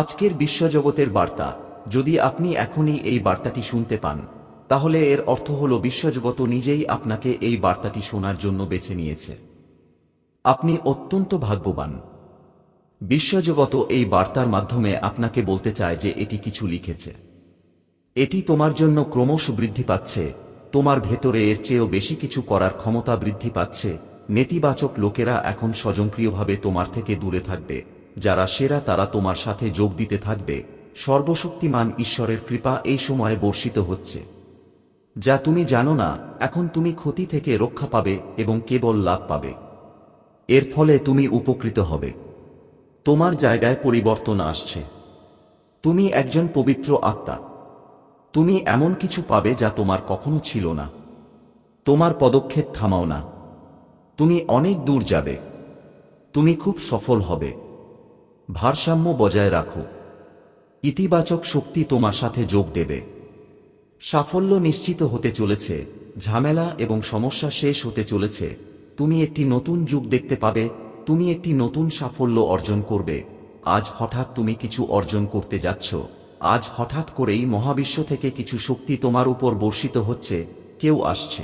আজকের বিশ্বজগতের বার্তা। যদি আপনি এখনই এই বার্তাটি শুনতে পান, তাহলে এর অর্থ হল বিশ্বজগত নিজেই আপনাকে এই বার্তাটি শোনার জন্য বেছে নিয়েছে। আপনি অত্যন্ত ভাগ্যবান। বিশ্বজগত এই বার্তার মাধ্যমে আপনাকে বলতে চায় যে এটি কিছু লিখেছে। এটি তোমার জন্য ক্রমশ বৃদ্ধি পাচ্ছে, তোমার ভেতরে এর চেয়েও বেশি কিছু করার ক্ষমতা বৃদ্ধি পাচ্ছে, নেতিবাচক লোকেরা এখন স্বয়ংক্রিয়ভাবে তোমার থেকে দূরে থাকবে। যারা সেরা তারা তোমার সাথে যোগ দিতে থাকবে। সর্বশক্তিমান ঈশ্বরের কৃপা এই সময়ে বর্ষিত হচ্ছে। যা তুমি জানো না, এখন তুমি ক্ষতি থেকে রক্ষা পাবে এবং কেবল লাভ পাবে। এর ফলে তুমি উপকৃত হবে। তোমার জায়গায় পরিবর্তন আসছে। তুমি একজন পবিত্র আত্মা। তুমি এমন কিছু পাবে যা তোমার কখনো ছিল না। তোমার পদক্ষেপ থামাও না। তুমি অনেক দূর যাবে। তুমি খুব সফল হবে। ভারসাম্য বজায় রাখো। ইতিবাচক শক্তি তোমার সাথে যোগ দেবে। সাফল্য নিশ্চিত হতে চলেছে, ঝামেলা এবং সমস্যা শেষ হতে চলেছে। তুমি একটি নতুন যুগ দেখতে পাবে, তুমি একটি নতুন সাফল্য অর্জন করবে। আজ হঠাৎ তুমি কিছু অর্জন করতে যাচ্ছ। আজ হঠাৎ করেই মহাবিশ্ব থেকে কিছু শক্তি তোমার উপর বর্ষিত হচ্ছে, কেউ আসছে।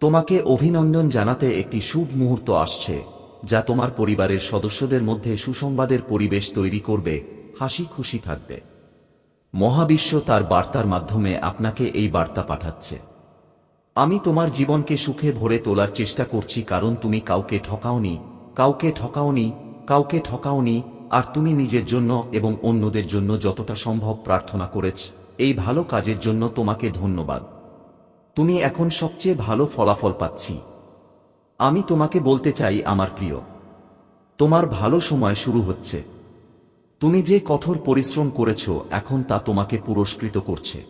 তোমাকে অভিনন্দন জানাতে একটি শুভ মুহূর্ত আসছে। যা তোমার পরিবারের সদস্যদের মধ্যে সুসংবাদের পরিবেশ তৈরি করবে, হাসি খুশি থাকবে। মহাবিশ্ব তার বার্তার মাধ্যমে আপনাকে এই বার্তা পাঠাচ্ছে। আমি তোমার জীবনকে সুখে ভরে তোলার চেষ্টা করছি কারণ তুমি কাউকে ঠকাওনি কাউকে ঠকাওনি কাউকে ঠকাওনি, আর তুমি নিজের জন্য এবং অন্যদের জন্য যতটা সম্ভব প্রার্থনা করেছ, এই ভালো কাজের জন্য তোমাকে ধন্যবাদ। তুমি এখন সবচেয়ে ভালো ফলাফল পাচ্ছি। আমি তোমাকে বলতে চাই, আমার প্রিয়। তোমার ভালো সময় শুরু হচ্ছে। তুমি যে কঠোর পরিশ্রম করেছ, এখন তা তোমাকে পুরস্কৃত করছে।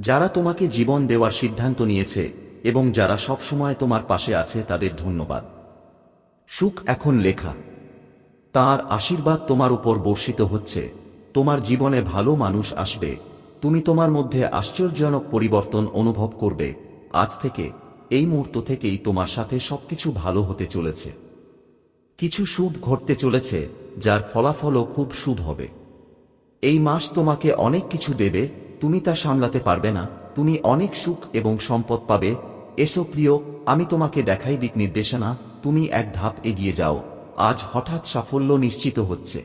যারা তোমাকে জীবন দেওয়ার সিদ্ধান্ত নিয়েছে, এবং যারা সবসময় তোমার পাশে আছে, তাদের ধন্যবাদ। সুখ এখন লেখা। তার আশীর্বাদ তোমার উপর বর্ষিত হচ্ছে। তোমার জীবনে ভালো মানুষ আসবে। তুমি তোমার মধ্যে আশ্চর্যজনক পরিবর্তন অনুভব করবে। আজ থেকে এই মুহূর্ত থেকেই তোমার সাথে সবকিছু ভালো হতে চলেছে। কিছু শুভ ঘটতে চলেছে, যার ফলাফলও খুব শুভ হবে। এই মাস তোমাকে অনেক কিছু দেবে, তুমি তা সামলাতে পারবে না, তুমি অনেক সুখ এবং সম্পদ পাবে। এসো প্রিয়, আমি তোমাকে দেখাই দিক নির্দেশনা, তুমি এক ধাপ এগিয়ে যাও, আজ হঠাৎ সাফল্য নিশ্চিত হচ্ছে।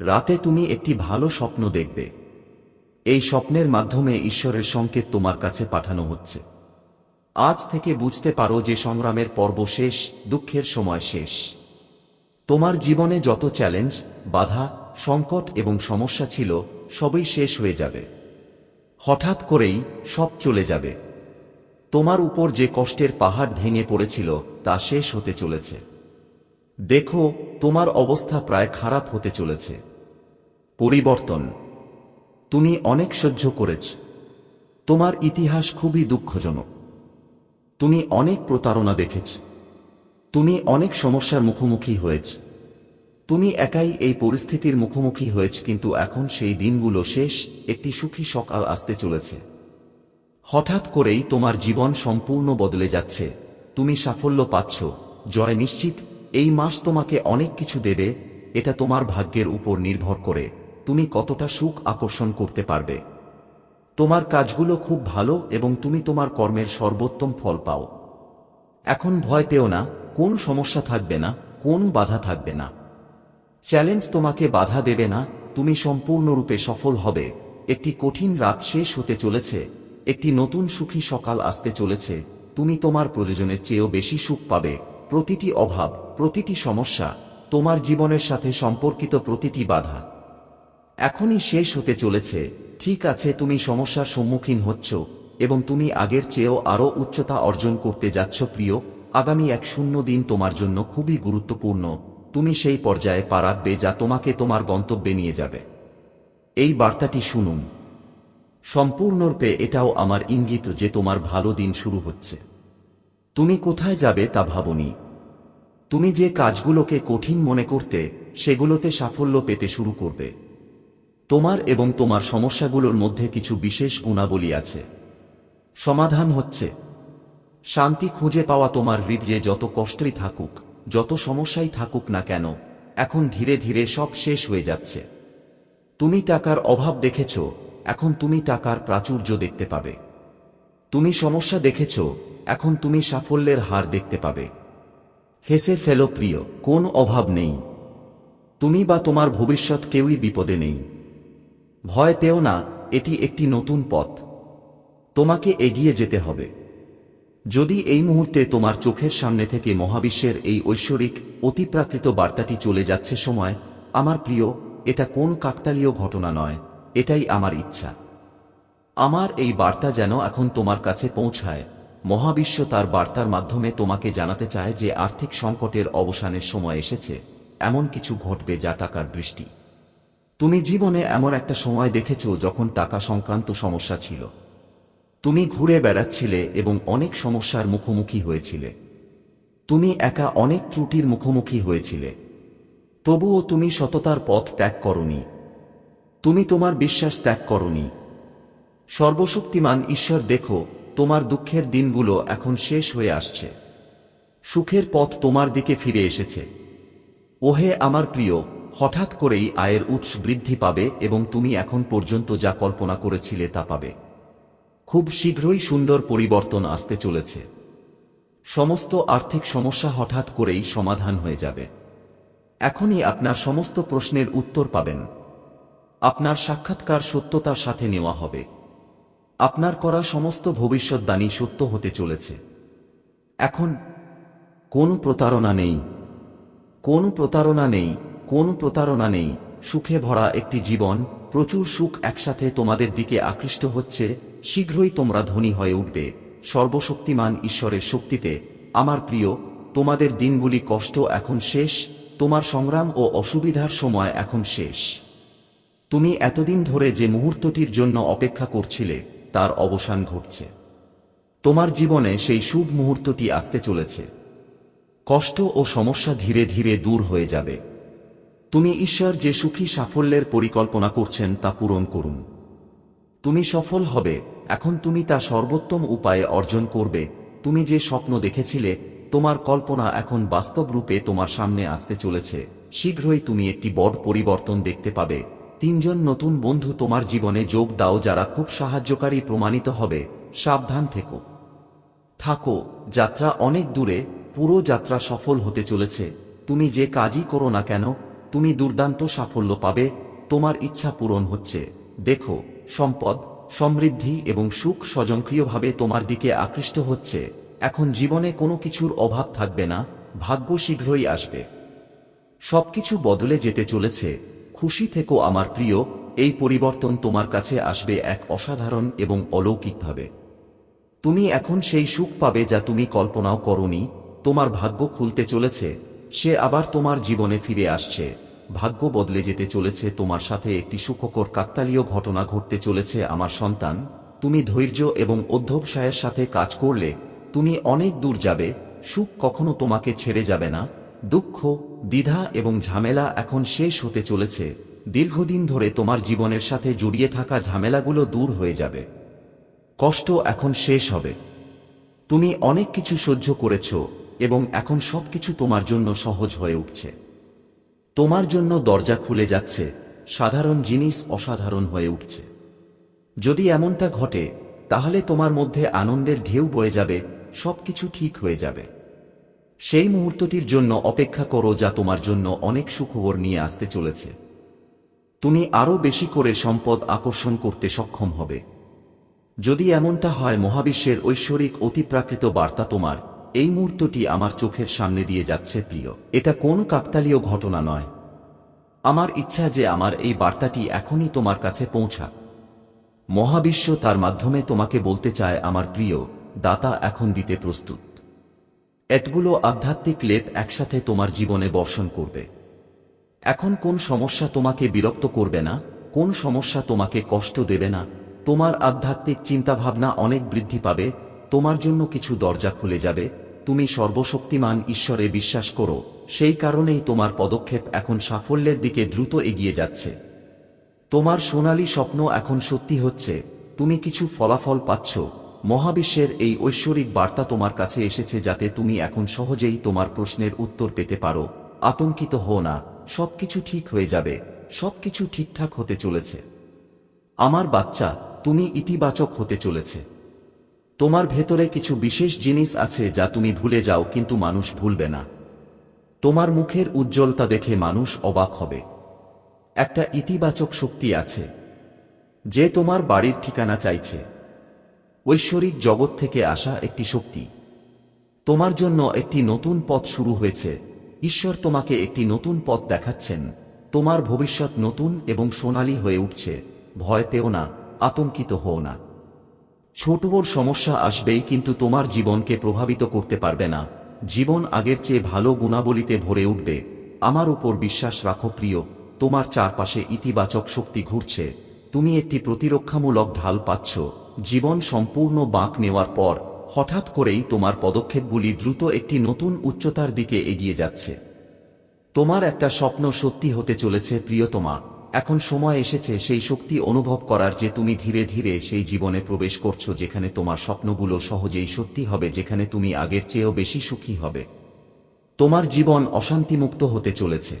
রাতে তুমি একটি ভালো স্বপ্ন দেখবে। এই স্বপ্নের মাধ্যমে ঈশ্বরের সংকেত তোমার কাছে পাঠানো হচ্ছে। আজ থেকে বুঝতে পারো যে সংগ্রামের পর্ব শেষ, দুঃখের সময় শেষ। তোমার জীবনে যত চ্যালেঞ্জ বাধা, সংকট এবং সমস্যা ছিল, সবই শেষ হয়ে যাবে। হঠাৎ করেই সব চলে যাবে। তোমার উপর যে কষ্টের পাহাড় ভেঙে পড়েছিল, তা শেষ হতে চলেছে। দেখো, তোমার অবস্থা প্রায় খারাপ হতে চলেছে। পরিবর্তন। তুমি অনেক সহ্য করেছ। তোমার ইতিহাস খুবই দুঃখজনক। তুমি অনেক প্রতারণা দেখেছ। তুমি অনেক সমস্যার মুখোমুখি হয়েছ। তুমি একাই এই পরিস্থিতির মুখোমুখি হয়েছ, কিন্তু এখন সেই দিনগুলো শেষ, একটি সুখী সকাল আসতে চলেছে। হঠাৎ করেই তোমার জীবন সম্পূর্ণ বদলে যাচ্ছে। তুমি সাফল্য পাচ্ছ। জয় নিশ্চিত, এই মাস তোমাকে অনেক কিছু দেবে, এটা তোমার ভাগ্যের উপর নির্ভর করে। তুমি কতটা সুখ আকর্ষণ করতে পারবে। তোমার কাজগুলো খুব ভালো এবং তুমি তোমার কর্মের সর্বোত্তম ফল পাও। এখন ভয় পেও না, কোন সমস্যা থাকবে না, কোন বাধা থাকবে না। চ্যালেঞ্জ তোমাকে বাধা দেবে না, তুমি সম্পূর্ণরূপে সফল হবে। একটি কঠিন রাত শেষ হতে চলেছে, একটি নতুন সুখী সকাল আসতে চলেছে, তুমি তোমার প্রয়োজনের চেয়েও বেশি সুখ পাবে। প্রতিটি অভাব, প্রতিটি সমস্যা, তোমার জীবনের সাথে সম্পর্কিত প্রতিটি বাধা। এখনই শেষ হতে চলেছে ঠিক আছে, তুমি সমস্যার সম্মুখীন হচ্ছ, এবং তুমি আগের চেয়েও আরও উচ্চতা অর্জন করতে যাচ্ছ, প্রিয়। আগামী এক শূন্য দিন তোমার জন্য খুবই গুরুত্বপূর্ণ। তুমি সেই পর্যায়ে পা রাখবে যা তোমাকে তোমার গন্তব্যে নিয়ে যাবে। এই বার্তাটি শুনুন। সম্পূর্ণরূপে এটাও আমার ইঙ্গিত যে তোমার ভালো দিন শুরু হচ্ছে। তুমি কোথায় যাবে তা ভাবনি। তুমি যে কাজগুলোকে কঠিন মনে করতে, সেগুলোতে সাফল্য পেতে শুরু করবে। তোমার এবং তোমার সমস্যাগুলোর মধ্যে কিছু বিশেষ গুণাবলী আছে। সমাধান হচ্ছে। শান্তি খুঁজে পাওয়া তোমার হৃদয়ে যত কষ্টই থাকুক, যত সমস্যাই থাকুক না কেন, এখন ধীরে ধীরে সব শেষ হয়ে যাচ্ছে। তুমি টাকার অভাব দেখেছ, এখন তুমি টাকার প্রাচুর্য দেখতে পাবে। তুমি সমস্যা দেখেছ, এখন তুমি সাফল্যের হার দেখতে পাবে। হেসে ফেলো প্রিয়, কোন অভাব নেই। তুমি বা তোমার ভবিষ্যৎ কেউই বিপদে নেই। ভয় পেও না, এটি একটি নতুন পথ। তোমাকে এগিয়ে যেতে হবে। যদি এই মুহূর্তে তোমার চোখের সামনে থেকে মহাবিশ্বের এই ঐশ্বরিক, অতিপ্রাকৃত বার্তাটি চলে যাচ্ছে সময়, আমার প্রিয়, এটা কোন কাকতালীয় ঘটনা নয়, এটাই আমার ইচ্ছা। আমার এই বার্তা যেন এখন তোমার কাছে পৌঁছায়। মহাবিশ্ব তার বার্তার মাধ্যমে তোমাকে জানাতে চায় যে আর্থিক সংকটের অবসানের সময় এসেছে, এমন কিছু ঘটবে যা টাকার বৃষ্টি। তুমি জীবনে এমন একটা সময় দেখেছ যখন টাকা সংক্রান্ত সমস্যা ছিল। তুমি ঘুরে বেড়াচ্ছিলে এবং অনেক সমস্যার মুখোমুখি হয়েছিলে। তুমি একা অনেক ত্রুটির মুখোমুখি হয়েছিলে। তবুও তুমি সততার পথ ত্যাগ করনি। তুমি তোমার বিশ্বাস ত্যাগ করনি। সর্বশক্তিমান ঈশ্বর, দেখো, তোমার দুঃখের দিনগুলো এখন শেষ হয়ে আসছে। সুখের পথ তোমার দিকে ফিরে এসেছে। ওহে আমার প্রিয় হঠাৎ করেই আয়ের উৎস বৃদ্ধি পাবে এবং তুমি এখন পর্যন্ত যা কল্পনা করেছিলে তা পাবে। খুব শীঘ্রই সুন্দর পরিবর্তন আসতে চলেছে। সমস্ত আর্থিক সমস্যা হঠাৎ করেই সমাধান হয়ে যাবে। এখনই আপনার সমস্ত প্রশ্নের উত্তর পাবেন। আপনার সাক্ষাৎকার সত্যতার সাথে নেওয়া হবে। আপনার করা সমস্ত ভবিষ্যৎবাণী সত্য হতে চলেছে। এখন কোন প্রতারণা নেই। কোন প্রতারণা নেই। কোন প্রতারণা নেই। সুখে ভরা একটি জীবন, প্রচুর সুখ একসাথে তোমাদের দিকে আকৃষ্ট হচ্ছে, শীঘ্রই তোমরা ধনী হয়ে উঠবে। সর্বশক্তিমান ঈশ্বরের শক্তিতে, আমার প্রিয়, তোমাদের দিনগুলি কষ্ট এখন শেষ, তোমার সংগ্রাম ও অসুবিধার সময় এখন শেষ। তুমি এতদিন ধরে যে মুহূর্তটির জন্য অপেক্ষা করছিলে, তার অবসান ঘটছে। তোমার জীবনে সেই শুভ মুহূর্তটি আসতে চলেছে। কষ্ট ও সমস্যা ধীরে ধীরে দূর হয়ে যাবে। তুমি ঈশ্বর যে সুখী সাফল্যের পরিকল্পনা করছেন তা পূরণ করুন। তুমি সফল হবে, এখন তুমি তা সর্বোত্তম উপায়ে অর্জন করবে। তুমি যে স্বপ্ন দেখেছিলে, তোমার কল্পনা এখন বাস্তব রূপে তোমার সামনে আসতে চলেছে। শীঘ্রই তুমি একটি বড় পরিবর্তন দেখতে পাবে। তিনজন নতুন বন্ধু তোমার জীবনে যোগ দাও যারা খুব সাহায্যকারী প্রমাণিত হবে। সাবধান থেকো। থাকো, যাত্রা অনেক দূরে, পুরো যাত্রা সফল হতে চলেছে। তুমি যে কাজই করো না কেন তুমি দুর্দান্ত সাফল্য পাবে, তোমার ইচ্ছা পূরণ হচ্ছে। দেখো, সম্পদ, সমৃদ্ধি এবং সুখ স্বজনক্রিয়ভাবে তোমার দিকে আকৃষ্ট হচ্ছে। এখন জীবনে কোনো কিছুর অভাব থাকবে না, ভাগ্য শীঘ্রই আসবে। সবকিছু বদলে যেতে চলেছে। খুশি থেকো আমার প্রিয়, এই পরিবর্তন তোমার কাছে আসবে এক অসাধারণ এবং অলৌকিকভাবে। তুমি এখন সেই সুখ পাবে যা তুমি কল্পনাও করনি, তোমার ভাগ্য খুলতে চলেছে। সে আবার তোমার জীবনে ফিরে আসছে। ভাগ্য বদলে যেতে চলেছে, তোমার সাথে একটি সুখকর কাকতালীয় ঘটনা ঘটতে চলেছে, আমার সন্তান। তুমি ধৈর্য এবং অধ্যবসায়ের সাথে কাজ করলে, তুমি অনেক দূর যাবে, সুখ কখনো তোমাকে ছেড়ে যাবে না। দুঃখ, দ্বিধা এবং ঝামেলা এখন শেষ হতে চলেছে। দীর্ঘদিন ধরে তোমার জীবনের সাথে জড়িয়ে থাকা ঝামেলাগুলো দূর হয়ে যাবে। কষ্ট এখন শেষ হবে। তুমি অনেক কিছু সহ্য করেছ এবং এখন সবকিছু তোমার জন্য সহজ হয়ে উঠছে। তোমার জন্য দরজা খুলে যাচ্ছে, সাধারণ জিনিস অসাধারণ হয়ে উঠছে। যদি এমনটা ঘটে, তাহলে তোমার মধ্যে আনন্দের ঢেউ বয়ে যাবে, সবকিছু ঠিক হয়ে যাবে। সেই মুহূর্তটির জন্য অপেক্ষা করো যা তোমার জন্য অনেক সুখবর নিয়ে আসতে চলেছে। তুমি আরও বেশি করে সম্পদ আকর্ষণ করতে সক্ষম হবে। যদি এমনটা হয়, মহাবিশ্বের ঐশ্বরিক অতিপ্রাকৃত বার্তা তোমার এই মুহূর্তটি আমার চোখের সামনে দিয়ে যাচ্ছে, প্রিয়। এটা কোন কাকতালীয় ঘটনা নয়। আমার ইচ্ছা যে আমার এই বার্তাটি এখনই তোমার কাছে পৌঁছা। মহাবিশ্ব তার মাধ্যমে তোমাকে বলতে চায়, আমার প্রিয়, দাতা এখন দিতে প্রস্তুত। এতগুলো আধ্যাত্মিক লেপ একসাথে তোমার জীবনে বর্ষণ করবে। এখন কোন সমস্যা তোমাকে বিরক্ত করবে না? কোন সমস্যা তোমাকে কষ্ট দেবে না? তোমার আধ্যাত্মিক চিন্তাভাবনা অনেক বৃদ্ধি পাবে। তোমার জন্য কিছু দরজা খুলে যাবে। তুমি সর্বশক্তিমান ঈশ্বরে বিশ্বাস করো, সেই কারণেই তোমার পদক্ষেপ এখন সাফল্যের দিকে দ্রুত এগিয়ে যাচ্ছে। তোমার সোনালী স্বপ্ন এখন সত্যি হচ্ছে, তুমি কিছু ফলাফল পাচ্ছ, মহাবিশ্বের এই ঐশ্বরিক বার্তা তোমার কাছে এসেছে যাতে তুমি এখন সহজেই তোমার প্রশ্নের উত্তর পেতে পারো, আতঙ্কিত হও না, সবকিছু ঠিক হয়ে যাবে, সবকিছু ঠিকঠাক হতে চলেছে। আমার বাচ্চা, তুমি ইতিবাচক হতে চলেছে। তোমার ভেতরে কিছু বিশেষ জিনিস আছে যা তুমি ভুলে যাও, কিন্তু মানুষ ভুলবে না। তোমার মুখের উজ্জ্বলতা দেখে মানুষ অবাক হবে। একটা ইতিবাচক শক্তি আছে, যে তোমার বাড়ির ঠিকানা চাইছে। ঐশ্বরিক জগৎ থেকে আসা একটি শক্তি। তোমার জন্য একটি নতুন পথ শুরু হয়েছে। ঈশ্বর তোমাকে একটি নতুন পথ দেখাচ্ছেন। তোমার ভবিষ্যৎ নতুন এবং সোনালী হয়ে উঠছে। ভয় পেও না, আতঙ্কিত হও না। ছোট বড় সমস্যা আসবেই কিন্তু তোমার জীবনকে প্রভাবিত করতে পারবে না। জীবন আগের চেয়ে ভালো গুণাবলীতে ভরে উঠবে। আমার উপর বিশ্বাস রাখো প্রিয়, তোমার চারপাশে ইতিবাচক শক্তি ঘুরছে। তুমি একটি প্রতিরক্ষামূলক ঢাল পাচ্ছ। জীবন সম্পূর্ণ বাঁক নেওয়ার পর, হঠাৎ করেই তোমার পদক্ষেপগুলি দ্রুত একটি নতুন উচ্চতার দিকে এগিয়ে যাচ্ছে। তোমার একটা স্বপ্ন সত্যি হতে চলেছে প্রিয়তমা। এখন সময় এসেছে সেই শক্তি অনুভব করার যে তুমি ধীরে ধীরে সেই জীবনে প্রবেশ করছ যেখানে তোমার স্বপ্নগুলো সহজেই সত্যি হবে, যেখানে তুমি আগের চেয়েও বেশি সুখী হবে। তোমার জীবন অশান্তিমুক্ত হতে চলেছে।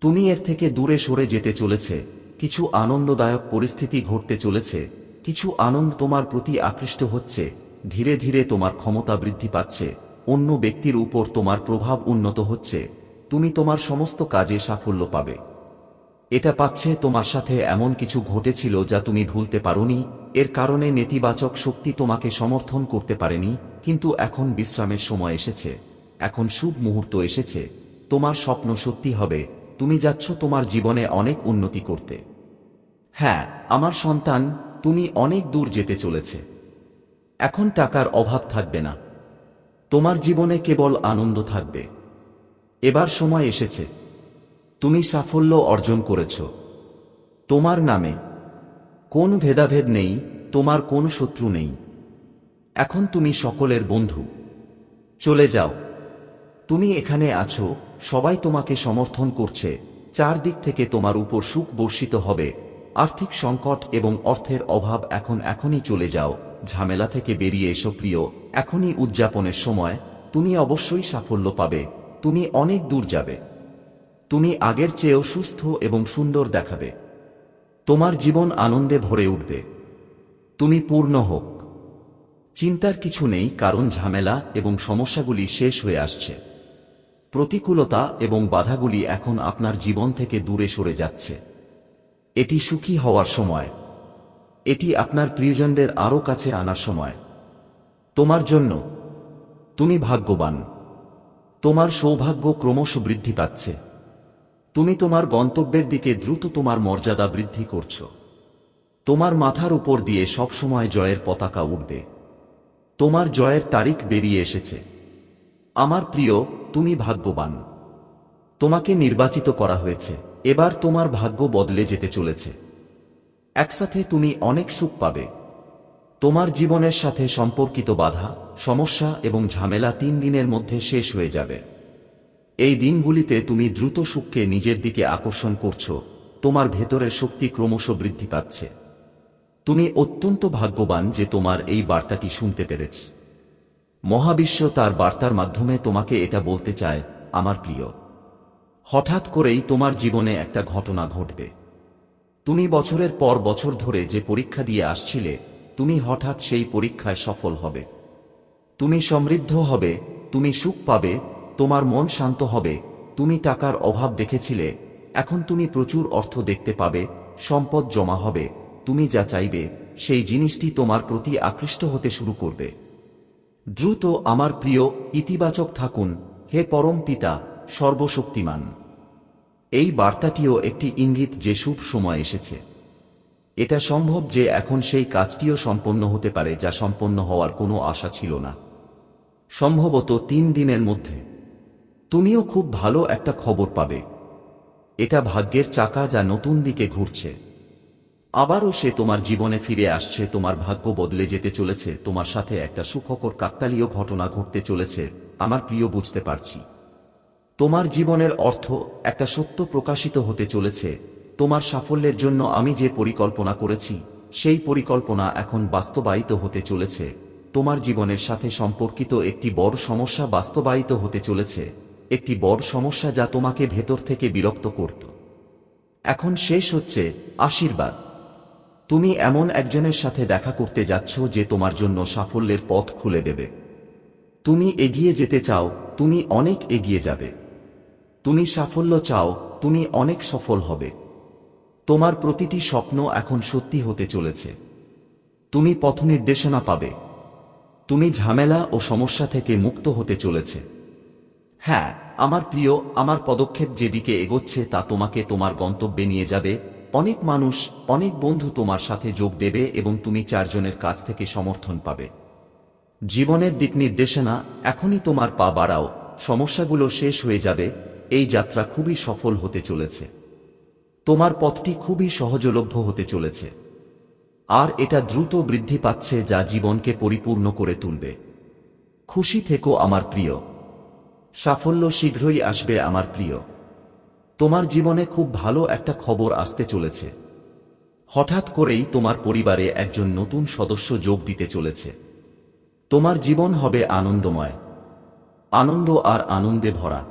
তুমি এর থেকে দূরে সরে যেতে চলেছে। কিছু আনন্দদায়ক পরিস্থিতি ঘটতে চলেছে। কিছু আনন্দ তোমার প্রতি আকৃষ্ট হচ্ছে। ধীরে ধীরে তোমার ক্ষমতা বৃদ্ধি পাচ্ছে। অন্য ব্যক্তির উপর তোমার প্রভাব উন্নত হচ্ছে। তুমি তোমার সমস্ত কাজে সাফল্য পাবে। এটা পাচ্ছে তোমার সাথে এমন কিছু ঘটেছিল যা তুমি ভুলতে পারোনি, এর কারণে নেতিবাচক শক্তি তোমাকে সমর্থন করতে পারেনি, কিন্তু এখন বিশ্রামের সময় এসেছে। এখন শুভ মুহূর্ত এসেছে। তোমার স্বপ্ন সত্যি হবে। তুমি যাচ্ছ তোমার জীবনে অনেক উন্নতি করতে। হ্যাঁ আমার সন্তান, তুমি অনেক দূর যেতে চলেছে। এখন টাকার অভাব থাকবে না। তোমার জীবনে কেবল আনন্দ থাকবে। এবার সময় এসেছে। তুমি সাফল্য অর্জন করেছ। তোমার নামে কোন ভেদাভেদ নেই, তোমার কোন শত্রু নেই। এখন তুমি সকলের বন্ধু। চলে যাও। তুমি এখানে আছো, সবাই তোমাকে সমর্থন করছে। চারদিক থেকে তোমার উপর সুখ বর্ষিত হবে। আর্থিক সংকট এবং অর্থের অভাব এখন এখনই চলে যাও। ঝামেলা থেকে বেরিয়ে এসো প্রিয়, এখনই উদযাপনের সময়। তুমি অবশ্যই সাফল্য পাবে। তুমি অনেক দূর যাবে। তুমি আগের চেয়েও সুস্থ এবং সুন্দর দেখাবে। তোমার জীবন আনন্দে ভরে উঠবে। তুমি পূর্ণ হোক। চিন্তার কিছু নেই, কারণ ঝামেলা এবং সমস্যাগুলি শেষ হয়ে আসছে। প্রতিকূলতা এবং বাধাগুলি এখন আপনার জীবন থেকে দূরে সরে যাচ্ছে। এটি সুখী হওয়ার সময়। এটি আপনার প্রিয়জনদের আরও কাছে আনার সময়। তোমার জন্য। তুমি ভাগ্যবান। তোমার সৌভাগ্য ক্রমশ বৃদ্ধি পাচ্ছে। তুমি তোমার গন্তব্যের দিকে দ্রুত তোমার মর্যাদা বৃদ্ধি করছ। তোমার মাথার উপর দিয়ে সবসময় জয়ের পতাকা উঠবে। তোমার জয়ের তারিখ বেরিয়ে এসেছে। আমার প্রিয়, তুমি ভাগ্যবান। তোমাকে নির্বাচিত করা হয়েছে। এবার তোমার ভাগ্য বদলে যেতে চলেছে। একসাথে তুমি অনেক সুখ পাবে। তোমার জীবনের সাথে সম্পর্কিত বাধা, সমস্যা এবং ঝামেলা তিন দিনের মধ্যে শেষ হয়ে যাবে। এই দিনগুলিতে তুমি দ্রুত সুখকে নিজের দিকে আকর্ষণ করছ, তোমার ভেতরের শক্তি ক্রমশ বৃদ্ধি পাচ্ছে। তুমি অত্যন্ত ভাগ্যবান যে তোমার এই বার্তাটি শুনতে পেরেছ। মহাবিশ্ব তার বার্তার মাধ্যমে তোমাকে এটা বলতে চায়, আমার প্রিয়, হঠাৎ করেই তোমার জীবনে একটা ঘটনা ঘটবে। তুমি বছরের পর বছর ধরে যে পরীক্ষা দিয়ে আসছিলে, তুমি হঠাৎ সেই পরীক্ষায় সফল হবে। তুমি সমৃদ্ধ হবে, তুমি সুখ পাবে তোমার মন শান্ত হবে, তুমি টাকার অভাব দেখেছিলে, এখন তুমি প্রচুর অর্থ দেখতে পাবে, সম্পদ জমা হবে, তুমি যা চাইবে, সেই জিনিসটি তোমার প্রতি আকৃষ্ট হতে শুরু করবে। দ্রুত আমার প্রিয়, ইতিবাচক থাকুন, হে পরম পিতা, সর্বশক্তিমান। এই বার্তাটিও একটি ইঙ্গিত যে শুভ সময় এসেছে। এটা সম্ভব যে এখন সেই কাজটিও সম্পন্ন হতে পারে যা সম্পন্ন হওয়ার কোনো আশা ছিল না। সম্ভবত তিন দিনের মধ্যে। তুমিও খুব ভালো একটা খবর পাবে। এটা ভাগ্যের চাকা যা নতুন দিকে ঘুরছে। আবারও সে তোমার জীবনে ফিরে আসছে, তোমার ভাগ্য বদলে যেতে চলেছে, তোমার সাথে একটা সুখকর কাকতালীয় ঘটনা ঘটতে চলেছে, আমার প্রিয় বুঝতে পারছি। তোমার জীবনের অর্থ একটা সত্য প্রকাশিত হতে চলেছে, তোমার সাফল্যের জন্য আমি যে পরিকল্পনা করেছি, সেই পরিকল্পনা এখন বাস্তবায়িত হতে চলেছে, তোমার জীবনের সাথে সম্পর্কিত একটি বড় সমস্যা বাস্তবায়িত হতে চলেছে। একটি বড় সমস্যা যা তোমাকে ভেতর থেকে বিরক্ত করত। এখন শেষ হচ্ছে আশীর্বাদ। তুমি এমন একজনের সাথে দেখা করতে যাচ্ছ যে তোমার জন্য সাফল্যের পথ খুলে দেবে। তুমি এগিয়ে যেতে চাও, তুমি অনেক এগিয়ে যাবে। তুমি সাফল্য চাও, তুমি অনেক সফল হবে। তোমার প্রতিটি স্বপ্ন এখন সত্যি হতে চলেছে। তুমি পথ নির্দেশনা পাবে। তুমি ঝামেলা ও সমস্যা থেকে মুক্ত হতে চলেছে। হ্যাঁ আমার প্রিয়, আমার পদক্ষেপ যেদিকে এগোচ্ছে তা তোমাকে তোমার গন্তব্যে নিয়ে যাবে। অনেক মানুষ, অনেক বন্ধু তোমার সাথে যোগ দেবে এবং তুমি চারজনের কাছ থেকে সমর্থন পাবে। জীবনের দিক নির্দেশনা, এখনই তোমার পা বাড়াও। সমস্যাগুলো শেষ হয়ে যাবে। এই যাত্রা খুবই সফল হতে চলেছে। তোমার পথটি খুবই সহজলভ্য হতে চলেছে। আর এটা দ্রুত বৃদ্ধি পাচ্ছে যা জীবনকে পরিপূর্ণ করে তুলবে। খুশি থেকো, আমার প্রিয়। সাফল্য শীঘ্রই আসবে আমার প্রিয়। তোমার জীবনে খুব ভালো একটা খবর আসতে চলেছে। হঠাৎ করেই তোমার পরিবারে একজন নতুন সদস্য যোগ দিতে চলেছে। তোমার জীবন হবে আনন্দময়। আনন্দ আর আনন্দে ভরা।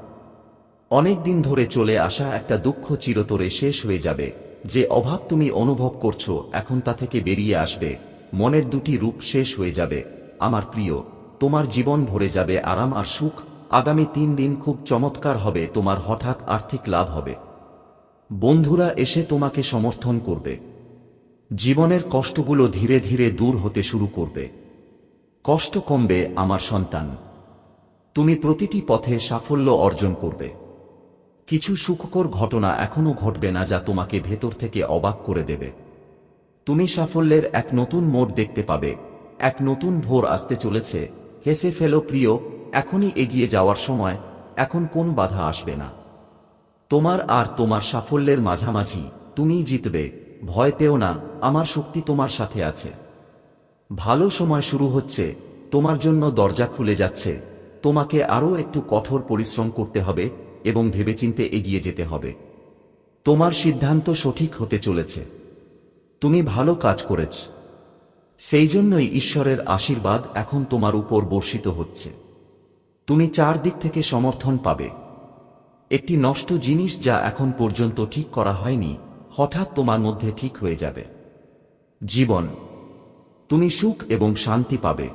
অনেক দিন ধরে চলে আসা একটা দুঃখ চিরতরে শেষ হয়ে যাবে। যে অভাব তুমি অনুভব করছ, এখন তা থেকে বেরিয়ে আসবে। মনের দুটি রূপ শেষ হয়ে যাবে। আমার প্রিয়, তোমার জীবন ভরে যাবে আরাম আর সুখ আগামী তিন দিন খুব চমৎকার হবে, তোমার হঠাৎ আর্থিক লাভ হবে। বন্ধুরা এসে তোমাকে সমর্থন করবে। জীবনের কষ্টগুলো ধীরে ধীরে দূর হতে শুরু করবে। কষ্ট কমবে আমার সন্তান। তুমি প্রতিটি পথে সাফল্য অর্জন করবে। কিছু সুখকর ঘটনা এখনও ঘটবে না যা তোমাকে ভেতর থেকে অবাক করে দেবে। তুমি সাফল্যের এক নতুন মোড় দেখতে পাবে। এক নতুন ভোর আসতে চলেছে। হেসে ফেলো প্রিয় এখনই এগিয়ে যাওয়ার সময় এখন কোন বাধা আসবে না। তোমার আর তোমার সাফল্যের মাঝামাঝি তুমিই জিতবে, ভয় পেও না, আমার শক্তি তোমার সাথে আছে। ভালো সময় শুরু হচ্ছে, তোমার জন্য দরজা খুলে যাচ্ছে, তোমাকে আরও একটু কঠোর পরিশ্রম করতে হবে এবং ভেবেচিন্তে এগিয়ে যেতে হবে। তোমার সিদ্ধান্ত সঠিক হতে চলেছে। তুমি ভালো কাজ করেছ। সেই জন্যই ঈশ্বরের আশীর্বাদ এখন তোমার উপর বর্ষিত হচ্ছে। তুমি চারদিক থেকে সমর্থন পাবে। একটি নষ্ট জিনিস যা এখন পর্যন্ত ঠিক করা হয়নি, হঠাৎ তোমার মধ্যে ঠিক হয়ে যাবে। জীবন। তুমি সুখ এবং শান্তি পাবে।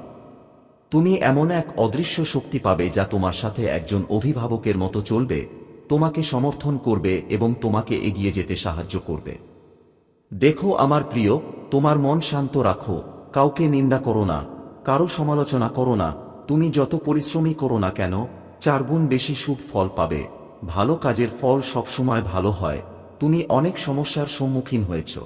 তুমি এমন এক অদৃশ্য শক্তি পাবে যা তোমার সাথে একজন অভিভাবকের মতো চলবে, তোমাকে সমর্থন করবে এবং তোমাকে এগিয়ে যেতে সাহায্য করবে। দেখো আমার প্রিয়, তোমার মন শান্ত রাখো, কাউকে নিন্দা করো না, কারও সমালোচনা করো না তুমি যত পরিশ্রমী করো না কেন চারগুণ বেশি শুভ ফল পাবে। ভালো কাজের ফল সবসময় ভালো হয়। তুমি অনেক সমস্যার সম্মুখীন হয়েছ।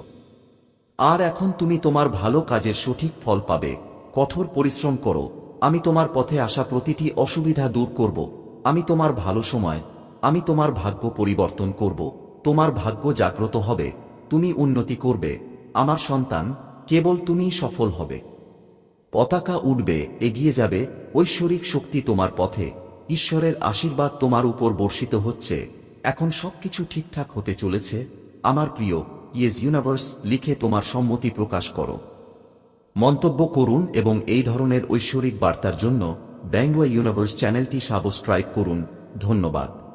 আর এখন তুমি তোমার ভালো কাজের সঠিক ফল পাবে। কঠোর পরিশ্রম করো। আমি তোমার পথে আসা প্রতিটি অসুবিধা দূর করব। আমি তোমার ভালো সময়। আমি তোমার ভাগ্য পরিবর্তন করব। তোমার ভাগ্য জাগ্রত হবে। তুমি উন্নতি করবে। আমার সন্তান, কেবল তুমিই সফল হবে। পতাকা উঠবে এগিয়ে যাবে, ঐশ্বরিক শক্তি তোমার পথে, ঈশ্বরের আশীর্বাদ তোমার উপর বর্ষিত হচ্ছে। এখন সবকিছু ঠিকঠাক হতে চলেছে। আমার প্রিয়, ইয়েস ইউনিভার্স, লিখে তোমার সম্মতি প্রকাশ করো। মন্তব্য করুন এবং এই ধরনের ঐশ্বরিক বার্তার জন্য ব্যাঙ্গুয়া ইউনিভার্স চ্যানেলটি সাবস্ক্রাইব করুন। ধন্যবাদ।